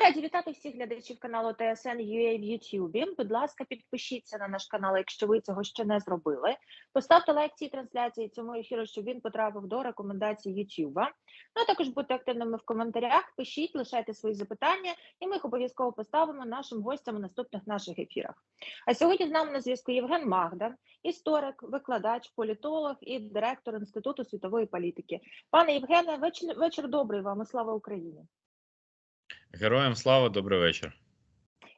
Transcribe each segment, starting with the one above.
Ми раді вітати всіх глядачів каналу ТСН UA в Ютубі. Будь ласка, підпишіться на наш канал, якщо ви цього ще не зробили. Поставте лайк цій трансляції цьому ефіру, щоб він потрапив до рекомендацій Ютуба. Ну а також будьте активними в коментарях, пишіть, лишайте свої запитання, і ми їх обов'язково поставимо нашим гостям у наступних наших ефірах. А сьогодні з нами на зв'язку Євген Магда, історик, викладач, політолог і директор Інституту світової політики. Пане Євгене, вечір, вечір добрий вам і слава Україні. Героям слава, добрий вечір.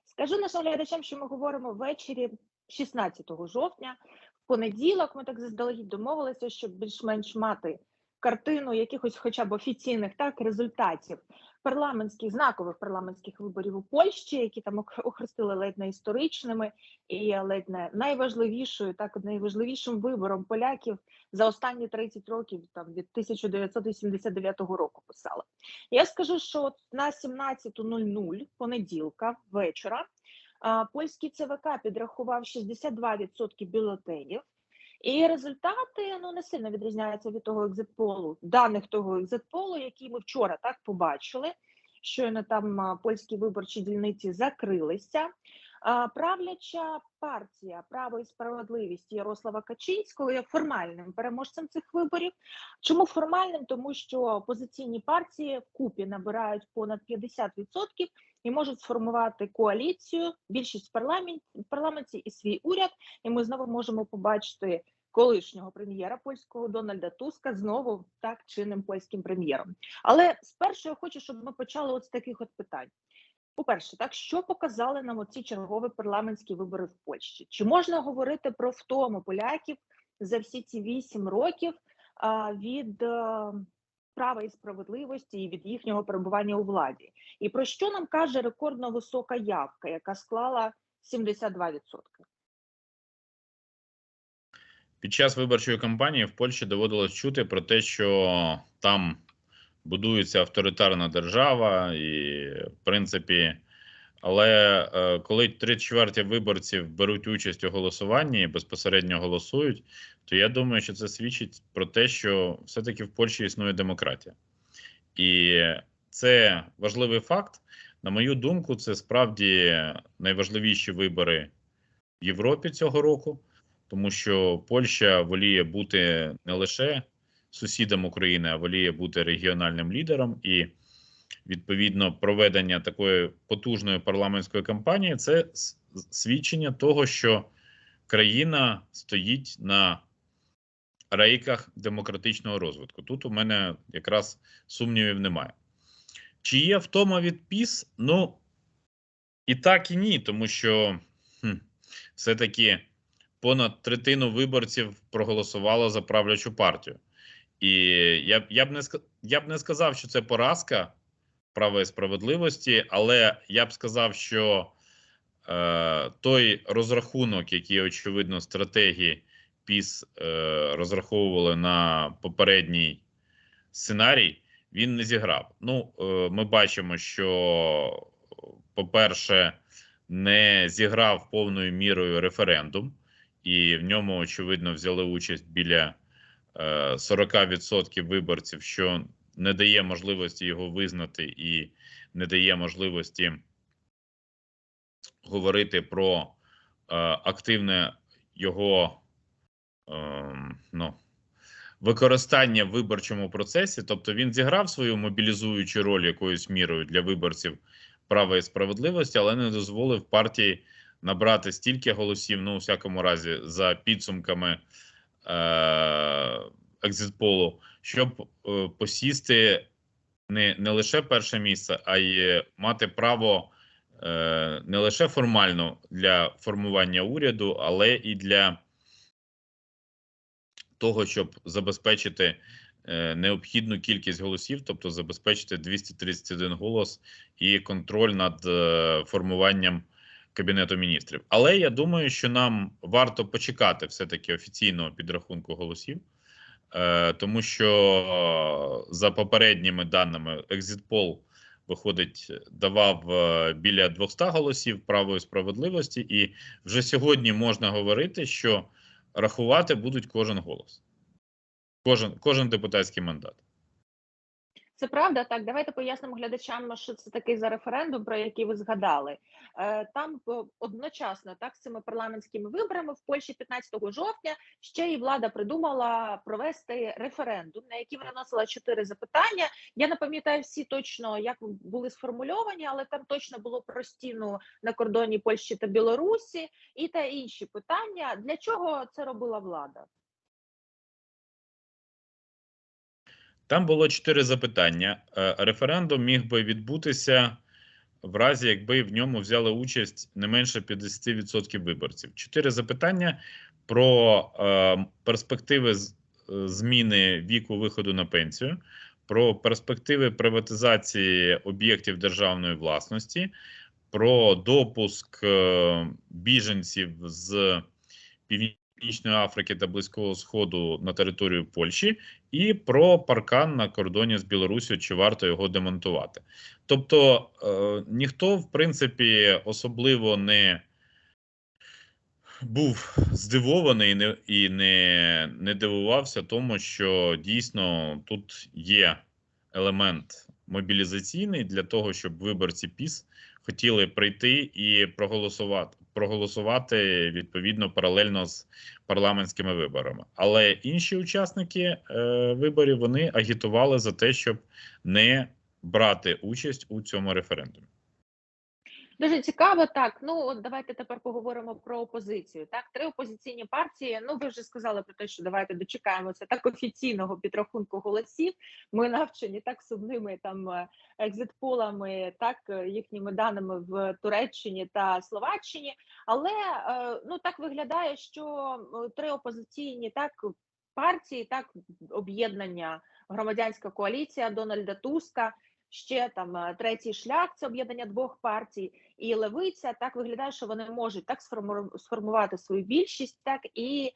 Скажу нашим глядачам, що ми говоримо ввечері 16 жовтня. В понеділок ми так заздалегідь домовилися, щоб більш-менш мати картину якихось, хоча б офіційних так результатів парламентських знакових парламентських виборів у Польщі, які там охрестили ледь не історичними і ледь не найважливішою, так найважливішим вибором поляків за останні 30 років, там від 1989 року писала. Я скажу, що на 17.00 понеділка вечора польський ЦВК підрахував 62% бюлетенів. І результати ну не сильно відрізняються від того екзитполу, даних того екзитполу, який ми вчора так побачили. Щойно там польські виборчі дільниці закрилися. Правляча партія право і справедливість Ярослава Качинського є формальним переможцем цих виборів. Чому формальним? Тому що опозиційні партії в купі набирають понад 50% і можуть сформувати коаліцію, більшість в парламенті, в парламенті і свій уряд. І ми знову можемо побачити колишнього прем'єра польського Дональда Туска знову так чинним польським прем'єром. Але спершу я хочу, щоб ми почали от з таких от питань. По-перше, так що показали нам оці чергові парламентські вибори в Польщі? Чи можна говорити про втому поляків за всі ці вісім років від е, права і справедливості і від їхнього перебування у владі? І про що нам каже рекордно висока явка, яка склала 72%? Під час виборчої кампанії в Польщі доводилось чути про те, що там будується авторитарна держава, і в принципі, але е, коли три чверті виборців беруть участь у голосуванні і безпосередньо голосують, то я думаю, що це свідчить про те, що все-таки в Польщі існує демократія, і це важливий факт. На мою думку, це справді найважливіші вибори в Європі цього року, тому що Польща воліє бути не лише сусідом України, а воліє бути регіональним лідером, і відповідно проведення такої потужної парламентської кампанії це свідчення того, що країна стоїть на рейках демократичного розвитку. Тут у мене якраз сумнівів немає. Чи є втома від ПІС? Ну і так, і ні, тому що все-таки понад третину виборців проголосувало за правлячу партію. І я я б не я б не сказав, що це поразка права і справедливості, але я б сказав, що е, той розрахунок, який очевидно стратегії ПІС е, розраховували на попередній сценарій, він не зіграв. Ну, е, ми бачимо, що, по-перше, не зіграв повною мірою референдум, і в ньому очевидно взяли участь біля. 40% е, виборців, що не дає можливості його визнати і не дає можливості говорити про е, активне його ем, ну, використання в виборчому процесі. Тобто він зіграв свою мобілізуючу роль якоюсь мірою для виборців права і справедливості, але не дозволив партії набрати стільки голосів, ну у всякому разі, за підсумками. Е, екзитполу, щоб е, посісти не не лише перше місце, а й мати право е, не лише формально для формування уряду, але і для того, щоб забезпечити необхідну кількість голосів, тобто забезпечити 231 голос і контроль над формуванням. Кабінету міністрів. Але я думаю, що нам варто почекати все-таки офіційного підрахунку голосів, е, тому що за попередніми даними Екзитпол виходить, давав е, біля 200 голосів правої справедливості, і вже сьогодні можна говорити, що рахувати будуть кожен голос, кожен, кожен депутатський мандат. Це правда, так. Давайте пояснимо глядачам, що це такий за референдум, про який ви згадали. Е, Там е, одночасно, так, з цими парламентськими виборами в Польщі 15 жовтня ще і влада придумала провести референдум, на який виносила чотири запитання. Я не пам'ятаю всі точно, як були сформульовані, але там точно було про стіну на кордоні Польщі та Білорусі і та інші питання. Для чого це робила влада? Там було чотири запитання. Е, Референдум міг би відбутися в разі, якби в ньому взяли участь не менше 50% виборців. Чотири запитання про е, перспективи е, зміни віку виходу на пенсію, про перспективи приватизації об'єктів державної власності, про допуск біженців з Північної Африки та Близького Сходу на територію Польщі, і про паркан на кордоні з Білорусію, чи варто його демонтувати. Тобто е, ніхто, в принципі, особливо не був здивований і не, і не, не дивувався тому, що дійсно тут є елемент мобілізаційний для того, щоб виборці ПІС хотіли прийти і проголосувати, проголосувати відповідно паралельно з парламентськими виборами. Але інші учасники е, виборів вони агітували за те, щоб не брати участь у цьому референдумі. Дуже цікаво, так. Ну от давайте тепер поговоримо про опозицію. Так, три опозиційні партії. Ну, ви вже сказали про те, що давайте дочекаємося так офіційного підрахунку голосів. Ми навчені так сумними там е, екзитполами, так е, їхніми даними в Туреччині та Словаччині. Але е, ну так виглядає, що три опозиційні так партії, так об'єднання громадянська коаліція Дональда Туска. Ще там е, третій шлях це об'єднання двох партій, і левиця так виглядає, що вони можуть так сформу- сформувати свою більшість, так і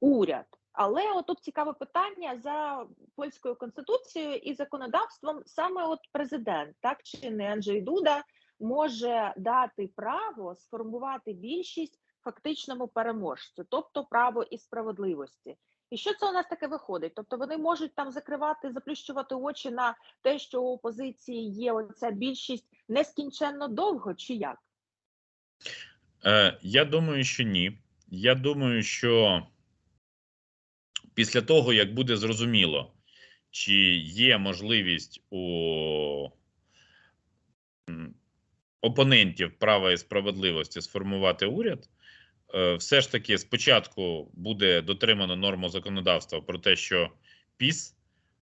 уряд. Але отут цікаве питання за польською конституцією і законодавством. Саме от президент, так чи не Анджей Дуда, може дати право сформувати більшість фактичному переможцю, тобто право і справедливості. І що це у нас таке виходить? Тобто вони можуть там закривати, заплющувати очі на те, що у опозиції є оця більшість нескінченно довго, чи як? Е, я думаю, що ні. Я думаю, що після того, як буде зрозуміло, чи є можливість у опонентів права і справедливості сформувати уряд, все ж таки спочатку буде дотримано норму законодавства про те, що ПІС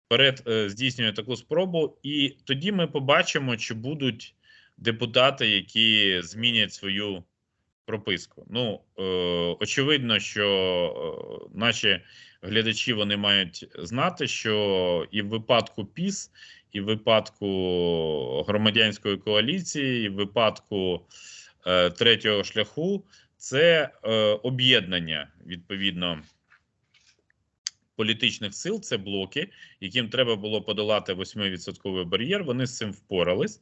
перед е, здійснює таку спробу, і тоді ми побачимо, чи будуть депутати, які змінять свою прописку. Ну, е, очевидно, що е, наші глядачі вони мають знати, що і в випадку ПІС, і в випадку громадянської коаліції, і в випадку е, третього шляху це е, об'єднання відповідно. Політичних сил це блоки, яким треба було подолати 8% бар'єр. Вони з цим впорались,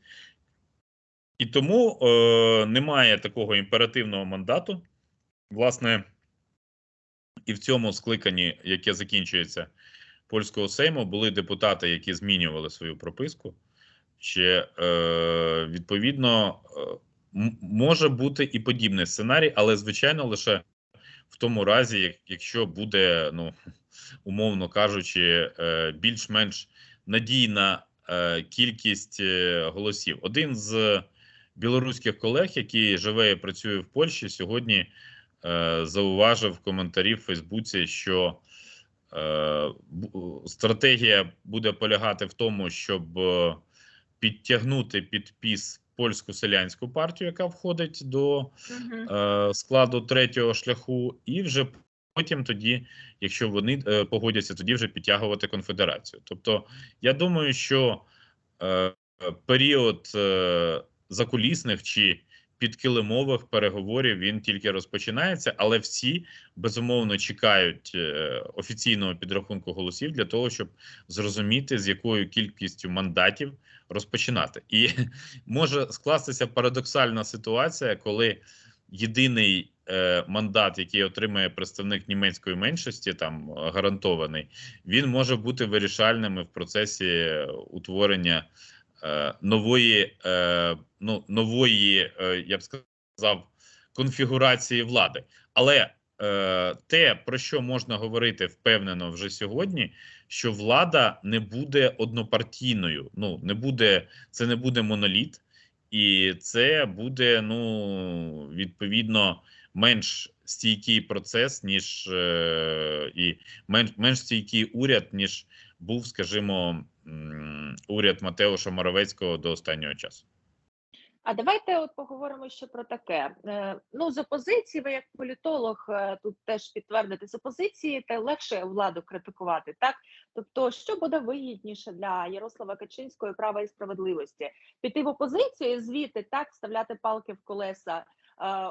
і тому е, немає такого імперативного мандату. Власне, і в цьому скликанні, яке закінчується польського сейму, були депутати, які змінювали свою прописку. Ще е, відповідно е, може бути і подібний сценарій, але звичайно лише в тому разі, якщо буде, ну умовно кажучи, е, більш-менш надійна е, кількість е, голосів. Один з білоруських колег, який живе і працює в Польщі, сьогодні зауважив в коментарі в Фейсбуці, що стратегія буде полягати в тому, щоб підтягнути під піс польську селянську партію, яка входить до е, складу третього шляху, і вже потім тоді, якщо вони е, погодяться, тоді вже підтягувати конфедерацію. Тобто, я думаю, що е, період е, закулісних чи підкилимових переговорів він тільки розпочинається, але всі безумовно чекають е, офіційного підрахунку голосів для того, щоб зрозуміти, з якою кількістю мандатів розпочинати. І може скластися парадоксальна ситуація, коли єдиний е, мандат, який отримає представник німецької меншості, там гарантований, він може бути вирішальним в процесі утворення нової, е, ну, нової, е, я б сказав, конфігурації влади. Але е, те, про що можна говорити впевнено вже сьогодні, що влада не буде однопартійною. Ну не буде, це не буде моноліт, і це буде ну відповідно менш стійкий процес, ніж е, і менш, менш стійкий уряд, ніж був, скажімо, уряд Матеуша Моровецького до останнього часу. А давайте от поговоримо ще про таке. Е, Ну, з опозиції, ви як політолог е, тут теж підтвердите з опозиції, та легше владу критикувати, так? Тобто, що буде вигідніше для Ярослава Качинського права і справедливості? Піти в опозицію і звідти так вставляти палки в колеса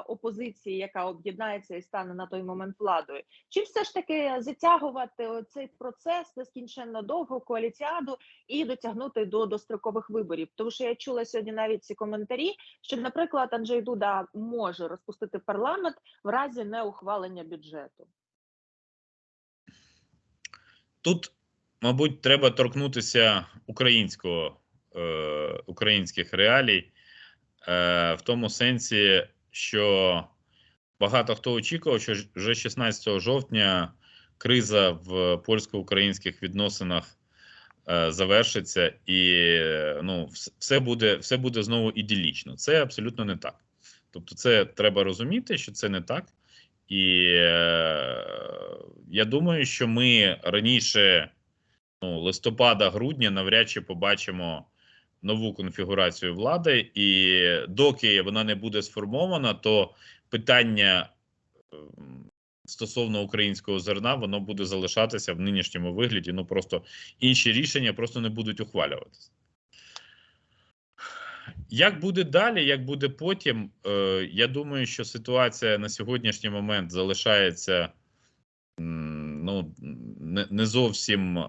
опозиції, яка об'єднається і стане на той момент владою, чи все ж таки затягувати цей процес нескінченно довго коаліціаду і дотягнути до дострокових виборів. Тому що я чула сьогодні навіть ці коментарі, що, наприклад, Анджей Дуда може розпустити парламент в разі неухвалення бюджету. Тут, мабуть, треба торкнутися українського е, українських реалій, е, в тому сенсі, що багато хто очікував, що вже 16 жовтня криза в польсько-українських відносинах е, завершиться, і е, ну, все буде, все буде знову ідилічно. Це абсолютно не так. Тобто, це треба розуміти, що це не так. І е, я думаю, що ми раніше ну, листопада-грудня навряд чи побачимо нову конфігурацію влади, і доки вона не буде сформована, то питання ем, стосовно українського зерна воно буде залишатися в нинішньому вигляді. Ну просто інші рішення просто не будуть ухвалюватися. Як буде далі, як буде потім, е, я думаю, що ситуація на сьогоднішній момент залишається ну, не, не зовсім е,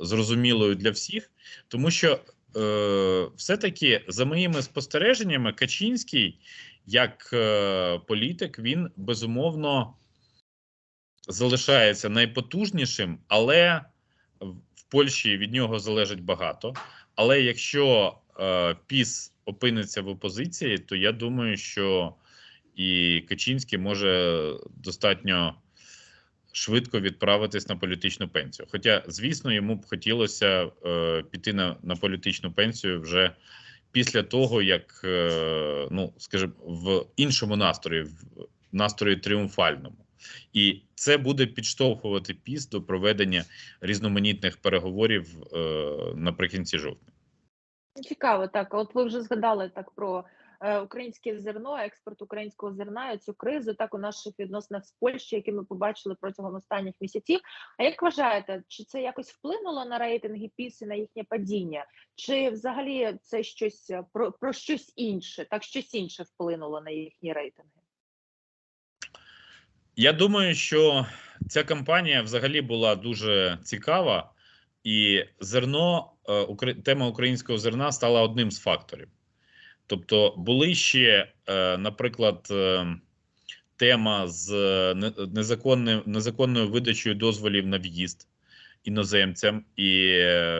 зрозумілою для всіх, тому що е, все-таки, за моїми спостереженнями, Качинський, як е, політик, він безумовно залишається найпотужнішим, але в Польщі від нього залежить багато. Але якщо е, ПІС опиниться в опозиції, то я думаю, що і Качинський може достатньо швидко відправитись на політичну пенсію. Хоча, звісно, йому б хотілося е, піти на, на політичну пенсію вже після того, як, е, ну скажімо, в іншому настрої, в настрої тріумфальному. І це буде підштовхувати ПІС до проведення різноманітних переговорів е, наприкінці жовтня. Цікаво, так. От ви вже згадали так про українське зерно, експорт українського зерна цю кризу, так у наших відносинах з Польщею, які ми побачили протягом останніх місяців. А як вважаєте, чи це якось вплинуло на рейтинги ПІС і на їхнє падіння? Чи взагалі це щось е, про, про щось інше? Так щось інше вплинуло на їхні рейтинги? Я думаю, що ця кампанія взагалі була дуже цікава, і зерно, е, тема українського зерна стала одним з факторів. Тобто, були ще, е, наприклад, е, тема з е, незаконною видачею дозволів на в'їзд іноземцям, і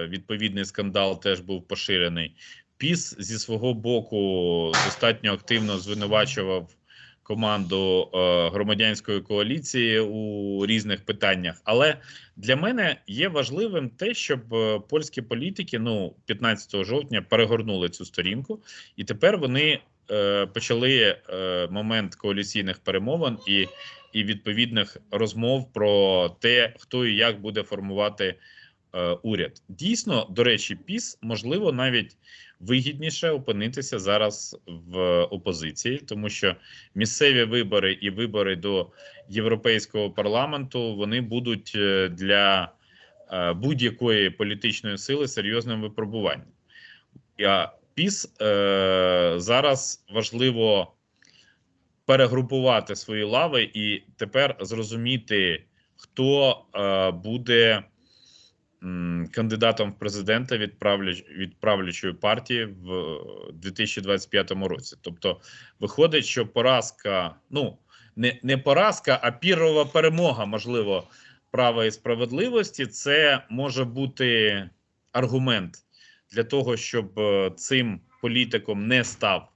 відповідний скандал теж був поширений. ПІС зі свого боку достатньо активно звинувачував команду е, громадянської коаліції у різних питаннях. Але для мене є важливим те, щоб е, польські політики ну 15 жовтня перегорнули цю сторінку, і тепер вони е, почали момент коаліційних перемовин і, і відповідних розмов про те, хто і як буде формувати уряд. Дійсно, до речі, піс можливо навіть вигідніше опинитися зараз в опозиції, тому що місцеві вибори і вибори до європейського парламенту вони будуть е, для е, будь-якої політичної сили серйозним випробуванням. А ПІС е, зараз важливо перегрупувати свої лави і тепер зрозуміти, хто е, буде кандидатом в президента від, правляч, від правлячої партії в е, 2025 році. Тобто, виходить, що поразка, ну не, не поразка, а пірова перемога, можливо, права і справедливості. Це може бути аргумент для того, щоб е, цим політиком не став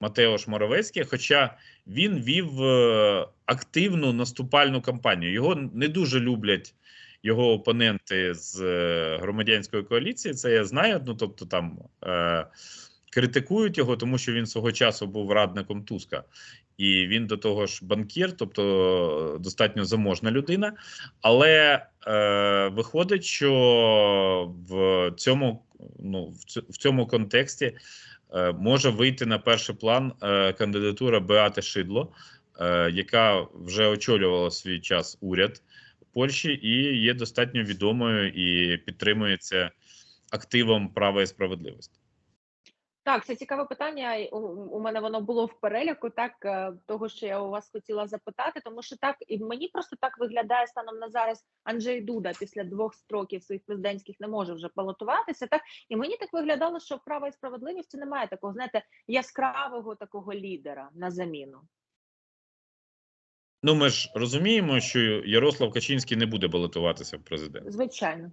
Матеош Моровецький, хоча він вів е, активну наступальну кампанію. Його не дуже люблять його опоненти з е, громадянської коаліції. Це я знаю. Ну тобто там е, критикують його, тому що він свого часу був радником Туска. І він до того ж банкір, тобто достатньо заможна людина. Але е, виходить, що в цьому ну, в цьому контексті е, може вийти на перший план е, кандидатура Беати Шидло, е, яка вже очолювала свій час уряд Польщі і є достатньо відомою і підтримується активом права і справедливості. Так, це цікаве питання. У, мене воно було в переліку, так е, того, що я у вас хотіла запитати, тому що так і мені просто так виглядає станом на зараз Анджей Дуда після двох строків своїх президентських не може вже балотуватися. Так і мені так виглядало, що в права і справедливості немає такого, знаєте, яскравого такого лідера на заміну. Ну, ми ж розуміємо, що Ярослав Качинський не буде балотуватися в президент. Звичайно,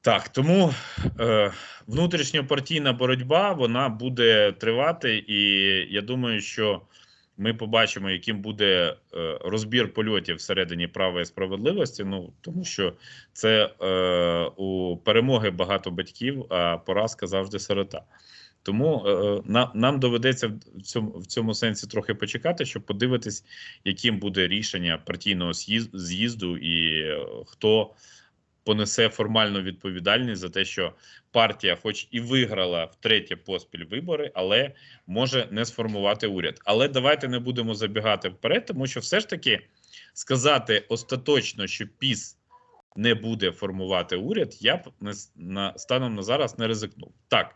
Так, тому е, внутрішньопартійна боротьба вона буде тривати, і я думаю, що ми побачимо, яким буде е, розбір польотів всередині права і справедливості. Ну тому що це е, у перемоги багато батьків, а поразка завжди сирота. Тому е, на, нам доведеться в цьому в цьому сенсі трохи почекати, щоб подивитись, яким буде рішення партійного з'їзду і е, хто понесе формальну відповідальність за те, що партія, хоч і виграла втретє поспіль вибори, але може не сформувати уряд. Але давайте не будемо забігати вперед, тому що все ж таки сказати остаточно, що ПІС не буде формувати уряд, я б не на станом на зараз не ризикнув. Так, е,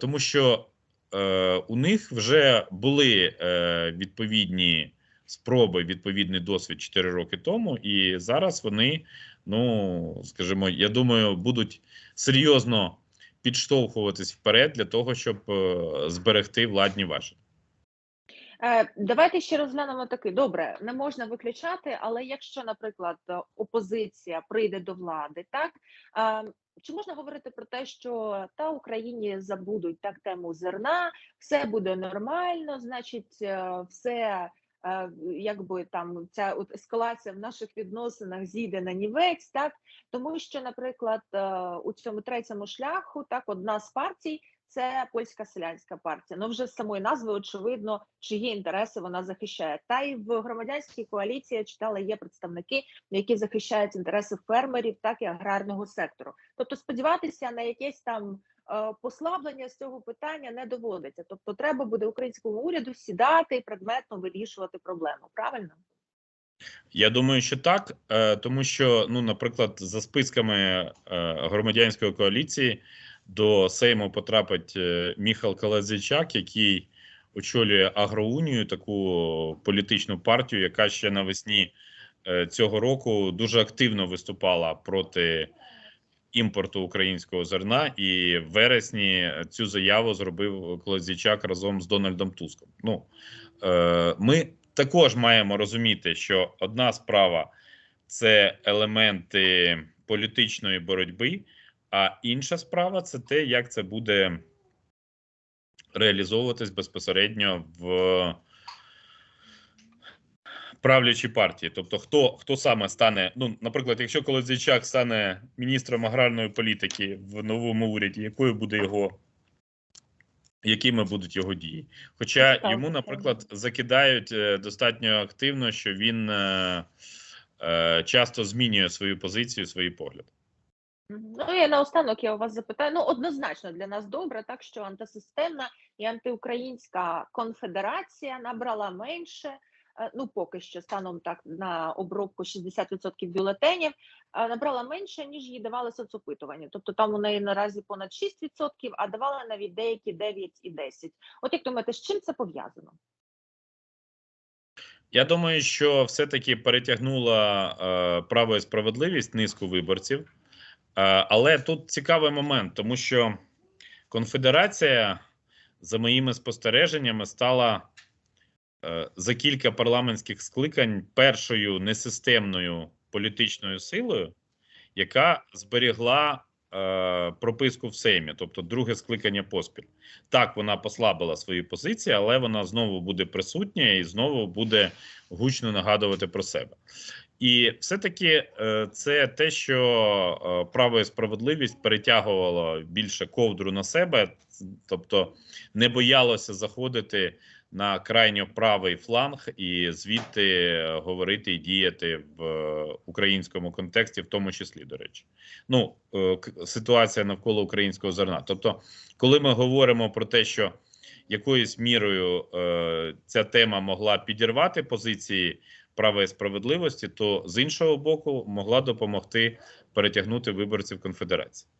тому що е, у них вже були е, відповідні спроби, відповідний досвід 4 роки тому, і зараз вони ну скажімо, я думаю, будуть серйозно підштовхуватись вперед для того, щоб е, зберегти владні важелі. Е, Давайте ще розглянемо такий. Добре, не можна виключати, але якщо, наприклад, е, опозиція прийде до влади, так е, чи можна говорити про те, що та Україні забудуть так тему зерна, все буде нормально, значить, е, все. е, Якби там ця от ескалація в наших відносинах зійде на нівець, так тому що, наприклад, е, у цьому третьому шляху так одна з партій це польська селянська партія. Ну вже з самої назви очевидно, чиї інтереси вона захищає. Та й в громадянській коаліції я читала є представники, які захищають інтереси фермерів, так і аграрного сектору. Тобто, сподіватися на якесь там е, послаблення з цього питання не доводиться. Тобто, треба буде українському уряду сідати і предметно вирішувати проблему. Правильно? Я думаю, що так, е, тому що, ну, наприклад, за списками е, громадянської коаліції до Сейму потрапить е, Міхал Калазичак, який очолює Агроунію, таку політичну партію, яка ще навесні е, цього року дуже активно виступала проти імпорту українського зерна, і в вересні цю заяву зробив Калазичак разом з Дональдом Туском. Ну е, ми також маємо розуміти, що одна справа це елементи політичної боротьби, а інша справа це те, як це буде реалізовуватись безпосередньо в правлячій партії. Тобто, хто хто саме стане, ну, наприклад, якщо Колодзійчак стане міністром аграрної політики в новому уряді, якою буде його якими будуть його дії. Хоча йому, наприклад, закидають е, достатньо активно, що він е, е, часто змінює свою позицію, свої погляди. Ну і наостанок я у вас запитаю. Ну, однозначно для нас добре, так що антисистемна і антиукраїнська конфедерація набрала менше. е, Ну, поки що станом так на обробку 60% бюлетенів е, набрала менше, ніж їй давали соцопитування. Тобто там у неї наразі понад 6%, а давали навіть деякі 9 і 10. От як думаєте, з чим це пов'язано? Я думаю, що все-таки перетягнула е, право і справедливість низку виборців. Е, але тут цікавий момент, тому що конфедерація, за моїми спостереженнями, стала е, за кілька парламентських скликань першою несистемною політичною силою, яка зберігла е, прописку в Сеймі, тобто друге скликання поспіль. Так, вона послабила свої позиції, але вона знову буде присутня і знову буде гучно нагадувати про себе. І все-таки е, це те, що е, право і справедливість перетягувало більше ковдру на себе, тобто не боялося заходити на крайньо правий фланг і звідти говорити і діяти в е, українському контексті, в тому числі, до речі. Ну, е, ситуація навколо українського зерна. Тобто, коли ми говоримо про те, що якоюсь мірою е, ця тема могла підірвати позиції права і справедливості, то з іншого боку могла допомогти перетягнути виборців конфедерації.